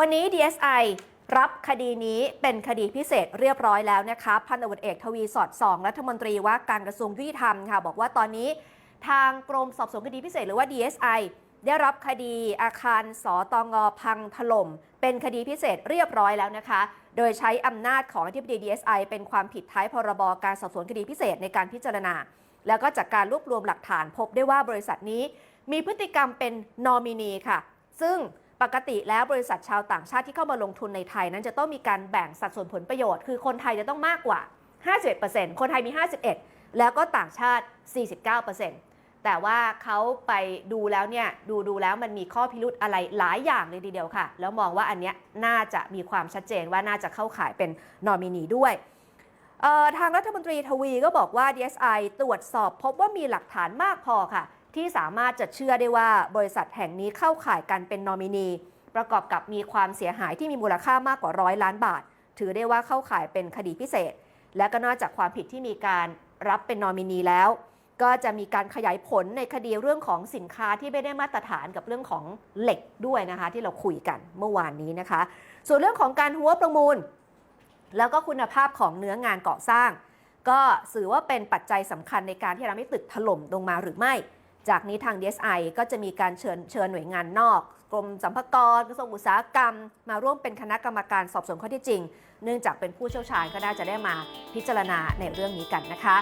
วันนี้ DSI รับคดีนี้เป็นคดีพิเศษเรียบร้อยแล้วนะคะ พันตำรวจเอกทวีสอดส่องรัฐมนตรีว่าการกระทรวงยุติธรรมค่ะ บอกว่าตอนนี้ทางกรมสอบสวนคดีพิเศษหรือว่า DSI ได้รับคดีอาคารสอตองอพังถล่ม เป็นคดีพิเศษเรียบร้อยแล้วนะคะ โดยใช้อำนาจของอธิบดี DSI เป็นความผิดท้ายพรบการสอบสวนคดีพิเศษในการพิจารณา แล้วก็จากการรวบรวมหลักฐานพบได้ว่าบริษัทนี้ มีพฤติกรรมเป็นนอมินีค่ะ ซึ่ง ปกติแล้วบริษัทชาวต่างชาติที่เข้ามาลงทุนในไทยนั้นจะต้องมีการแบ่งสัดส่วนผลประโยชน์ คือคนไทยจะต้องมากกว่า 51%คนไทยมี 51 แล้วก็ต่างชาติ 49%แต่ว่าเขาไปดูแล้วเนี่ยดูดูแล้วมันมีข้อพิรุธอะไรหลายอย่างเลยทีเดียวค่ะ แล้วมองว่าอันเนี้ยน่าจะมีความชัดเจนว่าน่าจะเข้าข่ายเป็นนอมินีด้วยทางรัฐมนตรีทวีก็บอกว่า DSI ตรวจสอบพบว่ามีหลักฐานมากพอค่ะ ที่สามารถจะเชื่อได้ว่าบริษัทแห่งนี้เข้าข่ายกันเป็นนอมินี ประกอบกับมีความเสียหายที่มีมูลค่ามากกว่าร้อยล้านบาท ถือได้ว่าเข้าข่ายเป็นคดีพิเศษ และก็นอกจากความผิดที่มีการรับเป็นนอมินีแล้ว ก็จะมีการขยายผลในคดีเรื่องของสินค้าที่ไม่ได้มาตรฐานกับเรื่องของเหล็กด้วยนะคะ ที่เราคุยกันเมื่อวานนี้นะคะ ส่วนเรื่องของการหัวประมูล แล้วก็คุณภาพของเนื้องานก่อสร้าง ก็สื่อว่าเป็นปัจจัยสำคัญในการที่ทำให้ตึกถล่มลงมาหรือไม่ จากนี้ทาง DSI ก็จะมีการเชิญเชิญหน่วยงานนอก กรมสัมภากรกระทรวงอุตสาหกรรม มาร่วมเป็นคณะกรรมการสอบสวนข้อเที่จริง เนื่องจากเป็นผู้เชี่ยวชาญก็น่าจะได้มาพิจารณาในเรื่องนี้กันนะคะ